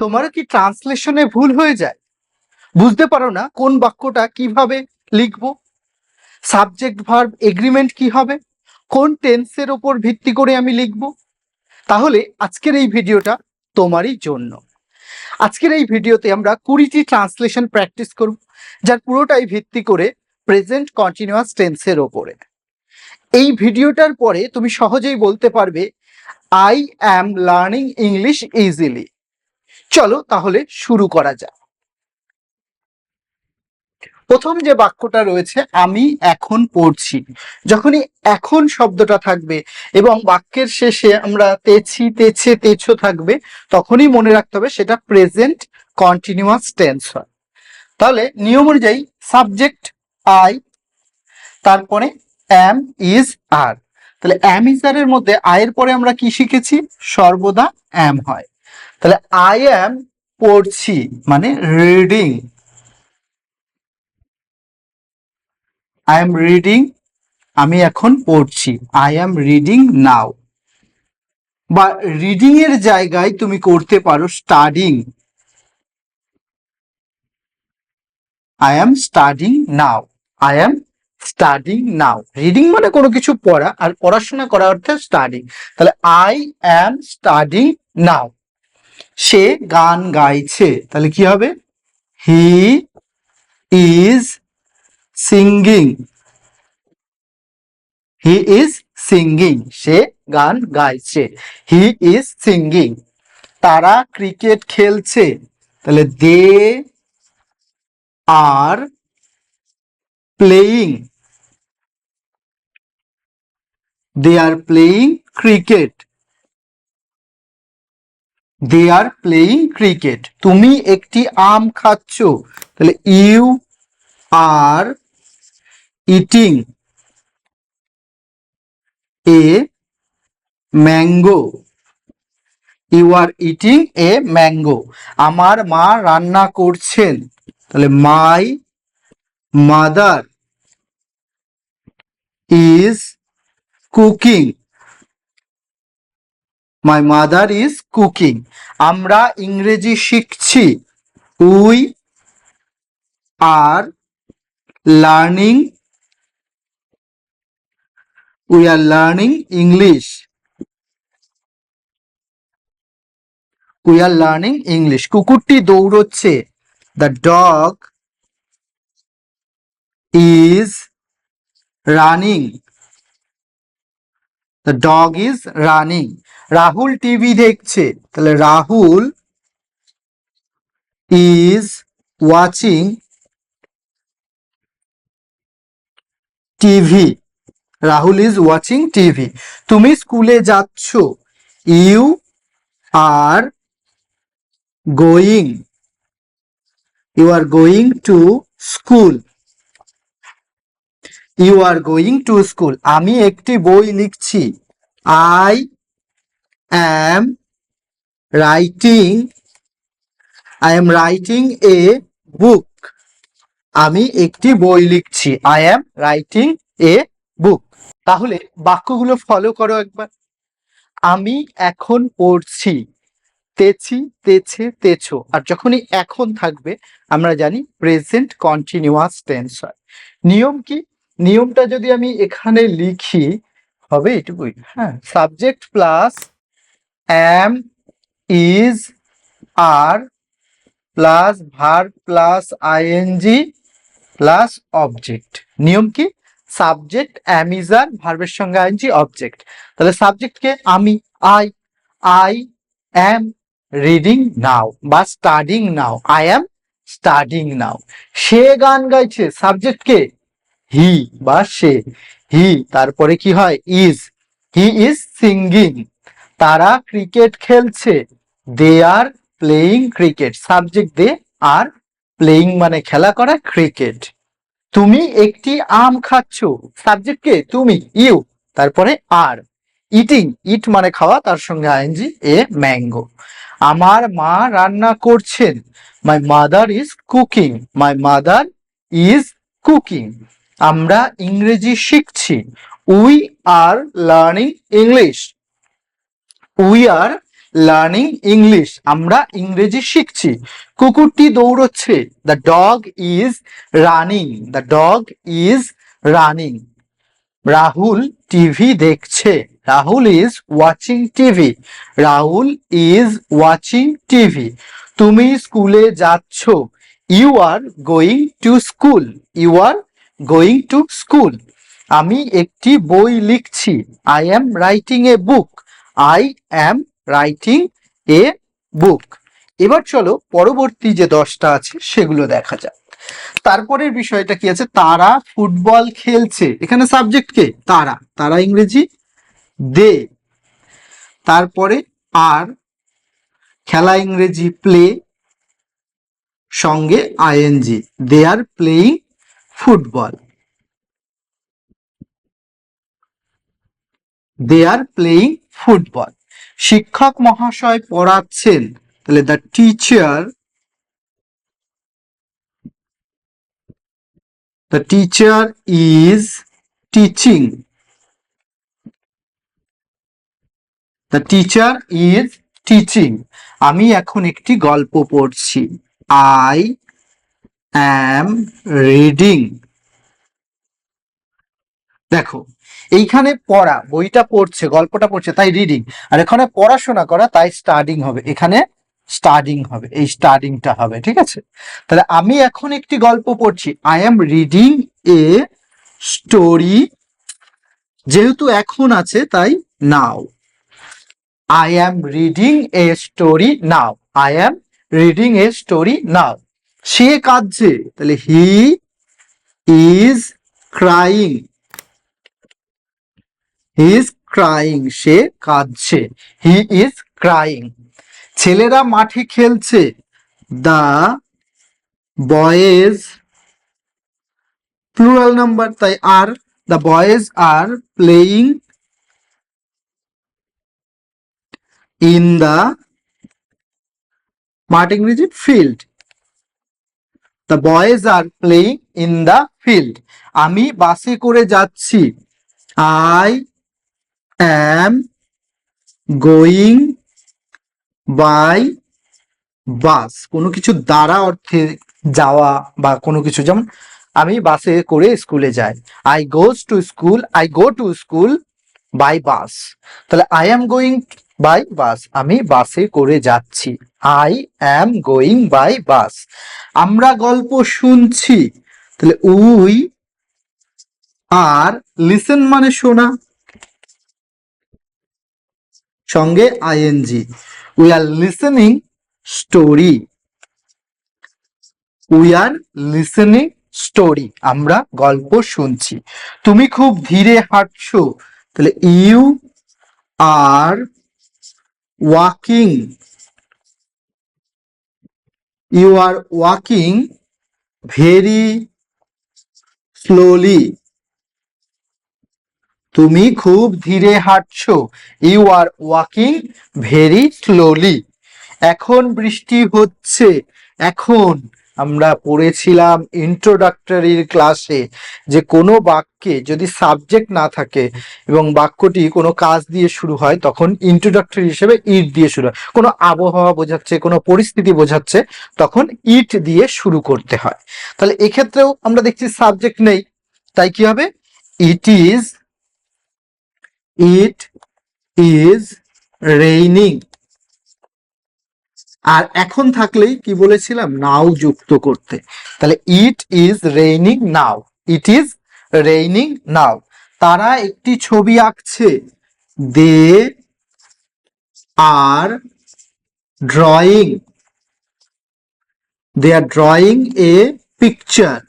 তোমার কি ট্রান্সলেশনে ভুল হয়ে যায়? বুঝতে পারো না কোন বাক্যটা কীভাবে লিখব। সাবজেক্ট ভার্ব এগ্রিমেন্ট কি হবে? কোন টেন্সের ওপর ভিত্তি করে আমি লিখব? তাহলে আজকের এই ভিডিওটা তোমারই জন্য। আজকের এই ভিডিওতে আমরা কুড়িটি ট্রান্সলেশন প্র্যাকটিস করব, যার পুরোটাই ভিত্তি করে প্রেজেন্ট কন্টিনিউয়াস টেন্সের ওপরে। এই ভিডিওটার পরে তুমি সহজেই বলতে পারবে I am learning English easily চলো তাহলে শুরু করা যাক। প্রথম যে বাক্যটা রয়েছে, আমি এখন পড়ছি। যখনই এখন শব্দটা থাকবে এবং বাক্যের শেষে আমরা তেছি, তেছে, তেছো থাকবে, তখনই মনে রাখতে হবে সেটা প্রেজেন্ট কন্টিনিউয়াস টেন্স হয়। তাহলে নিয়ম অনুযায়ী সাবজেক্ট আই তারপরে অ্যাম ইজ আর তাহলে অ্যাম ইজ আর এর মধ্যে আয়ের পরে আমরা কি শিখেছি? সর্বদা অ্যাম হয়। তাহলে আই অ্যাম পড়ছি মানে রিডিং আই এম রিডিং আমি এখন পড়ছি। আই অ্যাম রিডিং নাও বা রিডিং এর জায়গায় তুমি করতে পারো studying I am studying now I am studying now reading মানে কোনো কিছু পড়া, আর পড়াশোনা করা অর্থে স্টাডিং তাহলে আই অ্যাম স্টাডিং নাও সে গান গাইছে। তাহলে কি হবে? He is singing he is singing সে গান গাইছে। হি ইজ সিঙ্গিং তারা ক্রিকেট খেলছে। তাহলে they are playing they are playing cricket they are playing cricket তুমি একটি আম খাচ্ছ, তাহলে you are eating a mango you are eating a mango আমার মা রান্না করছেন, তাহলে my mother is cooking my mother is cooking আমরা ইংরেজি শিখছি। We are learning we are learning English we are learning English কুকুরটি দৌড়চ্ছে। The dog is running the dog is running Rahul TV দেখছে। তাহলে Rahul is watching TV Rahul is watching TV তুমি স্কুলে যাচ্ছ। You are going you are going to school you are going to school আমি একটি বই লিখছি। I am writing I am writing a book আমি একটি বই লিখছি। আই অ্যাম রাইটিং এ বুক তাহলে বাক্যগুলো ফলো করো একবার। আমি এখন পড়ছি। তেছি, তেছে, তেছো। আর যখনই এখন থাকবে, আমরা জানি প্রেজেন্ট কন্টিনিউয়াস টেন্স হয়। নিয়ম কি? নিয়মটা যদি আমি এখানে লিখি, হবে এটুকুই। হ্যাঁ subject plus am is are plus verb plus ING plus object নিয়ম কি? সাবজেক্ট অ্যামিজার ভার্বের সঙ্গে আইএনজি অবজেক্ট তাহলে সাবজেক্টকে আমি I I am reading now বা studying now I am studying now সে গান গাইছে সাবজেক্টকে হি বা সে। হি, তারপরে কি হয়? ইজ। He is singing. তারা ক্রিকেট খেলছে। They are playing cricket. Subject they are playing মানে খেলা করা ক্রিকেট। তুমি একটি আম খাচ্ছ। সাবজেক্ট কে? তুমি। ইউ। তারপরে আর। ইটিং। ইট মানে খাওয়া, তার সঙ্গে আইএনজি, এ, ম্যাঙ্গো। আমার মা রান্না করছেন। My mother is cooking my mother is cooking আমরা ইংরেজি শিখছি। We are learning English we are learning English আমরা ইংরেজি শিখছি। কুকুরটি দৌড়চ্ছে। The dog is running the dog is running Rahul TV দেখছে। Rahul is watching TV. Rahul is watching TV. তুমি স্কুলে যাচ্ছ। You are going to school you are going to school আমি একটি বই লিখছি। I am writing a book I am writing a book এবার চলো পরবর্তী যে দশটা আছে সেগুলো দেখা যাক। তারপরের বিষয়টা কি আছে? তারা ফুটবল খেলছে। এখানে সাবজেক্ট কে? তারা। তারা ইংরেজি? দে। তারপরে আর খেলা ইংরেজি প্লে সঙ্গে ING they are playing football. They are playing football শিক্ষক মহাশয় পড়াচ্ছেন। তাহলে the teacher the teacher is teaching the teacher is teaching আমি এখন একটি গল্প পড়ছি। আই অ্যাম রিডিং দেখো, এইখানে পড়া, বইটা পড়ছে, গল্পটা পড়ছে, তাই রিডিং আর এখানে পড়াশোনা করা, তাই স্টাডিং হবে। এখানে স্টাডিং হবে, এই স্টাডিংটা হবে, ঠিক আছে? তাহলে আমি এখন একটি গল্প পড়ছি। I am reading a story যেহেতু এখন আছে, তাই now I am reading a story now I am reading a story now সে কাঁদছে। তাহলে he is crying. He is crying, সে কাঁদছে। He is crying. ছেলেরা মাঠে খেলছে। দা বয়েজ, প্লুরাল নাম্বার, তাই are, the boys are playing in the মাঠ ইংরেজি field. The boys are playing in the field আমি বাসে করে যাচ্ছি। I am going by bus কোনো কিছু দ্বারা অর্থে যাওয়া বা কোনো কিছু, যেমন আমি বাসে করে স্কুলে যাই। I goes to school I go to school by bus তাহলে I am going by bus আমি বাসে করে যাচ্ছি। I am going by bus আমরা গল্প শুনছি। তাহলে উই আর লিসেন মানে শোনা। সঙ্গে ING we are listening story we are listening story আমরা গল্প শুনছি। তুমি খুব ধীরে হাঁটছো। তাহলে you are walking you are walking very slowly তুমি খুব ধীরে হাঁটছো। You are walking very slowly এখন বৃষ্টি হচ্ছে। এখন আমরা পড়েছিলাম ইন্ট্রোডাক্টরির ক্লাসে যে কোনো বাক্যে যদি সাবজেক্ট না থাকে এবং বাক্যটি কোনো কাজ দিয়ে শুরু হয়, তখন ইন্ট্রোডাক্টরি হিসেবে ইট দিয়ে শুরু হয়। কোনো আবহাওয়া বোঝাচ্ছে, কোনো পরিস্থিতি বোঝাচ্ছে, তখন ইট দিয়ে শুরু করতে হয়। তাহলে এক্ষেত্রেও আমরা দেখছি সাবজেক্ট নেই। তাই কি হবে? It is it is raining আর এখন থাকলেই কি বলেছিলাম? নাও যুক্ত করতে। তাহলে it is raining now it is raining now তারা একটি ছবি আঁকছে। They are drawing they are drawing a picture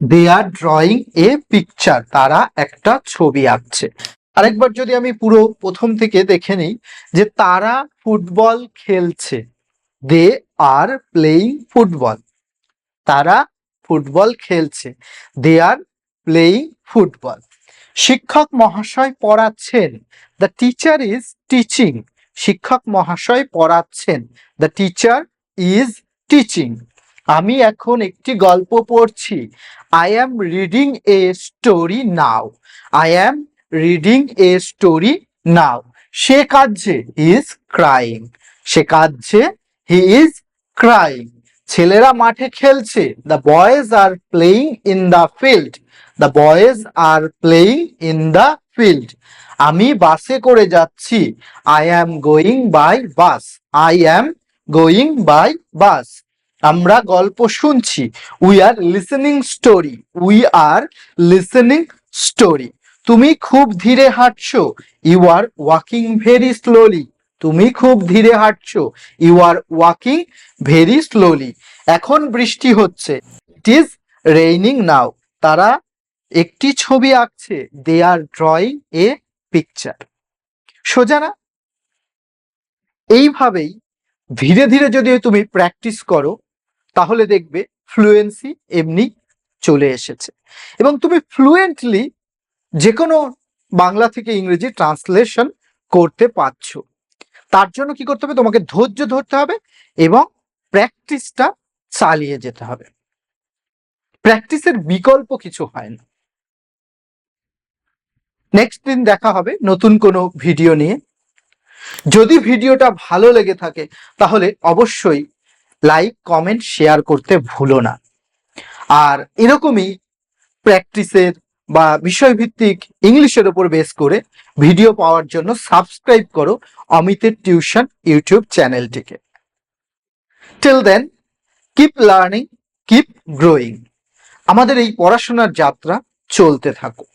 they are drawing a picture তারা একটা ছবি আঁকছে। আরেকবার যদি আমি পুরো প্রথম থেকে দেখে নিই যে তারা ফুটবল খেলছে, দে আর প্লেইং ফুটবল। তারা ফুটবল খেলছে, দে আর প্লেইং ফুটবল। শিক্ষক মহাশয় পড়াচ্ছেন, দ্য টিচার ইজ টিচিং। শিক্ষক মহাশয় পড়াচ্ছেন, দ্য টিচার ইজ টিচিং। আমি এখন একটি গল্প পড়ছি। I am reading a story now. I am reading a story now সে কাঁদছে হি ইজ ক্রাইং সে কাঁদছে হি ইজ ক্রাইং ছেলেরা মাঠে খেলছে the boys are playing in the field the boys are playing in the field আমি বাসে করে যাচ্ছি I am going by bus I am going by bus আমরা গল্প শুনছি we are listening story we are listening story তুমি খুব ধীরে হাঁটছো। You are walking very slowly তুমি খুব ধীরে হাঁটছো। You are walking very slowly এখন বৃষ্টি হচ্ছে। ইট ইজ রেইনিং নাও তারা একটি ছবি আঁকছে। They are drawing a picture সোজা না? এইভাবেই ধীরে ধীরে যদি তুমি প্র্যাকটিস করো, তাহলে দেখবে ফ্লুয়েন্সি এমনি চলে এসেছে। এবং তুমি ফ্লুয়েন্টলি যে কোনো বাংলা থেকে ইংরেজি ট্রান্সলেশন করতে পারছ। তার জন্য কি করতে হবে? তোমাকে ধৈর্য ধরতে হবে এবং প্র্যাকটিসটা চালিয়ে যেতে হবে। প্র্যাকটিসের বিকল্প কিছু হয় না। নেক্সট দিন দেখা হবে নতুন কোনো ভিডিও নিয়ে। যদি ভিডিওটা ভালো লেগে থাকে, তাহলে অবশ্যই লাইক, কমেন্ট, শেয়ার করতে ভুলো না। আর এরকমই প্র্যাকটিসের বা বিষয়ভিত্তিক ইংলিশের ওপর বেস করে ভিডিও পাওয়ার জন্য সাবস্ক্রাইব করো অমিতের টিউশন ইউটিউব চ্যানেলটিকে। Till then keep learning keep growing আমাদের এই পড়াশোনার যাত্রা চলতে থাকুক।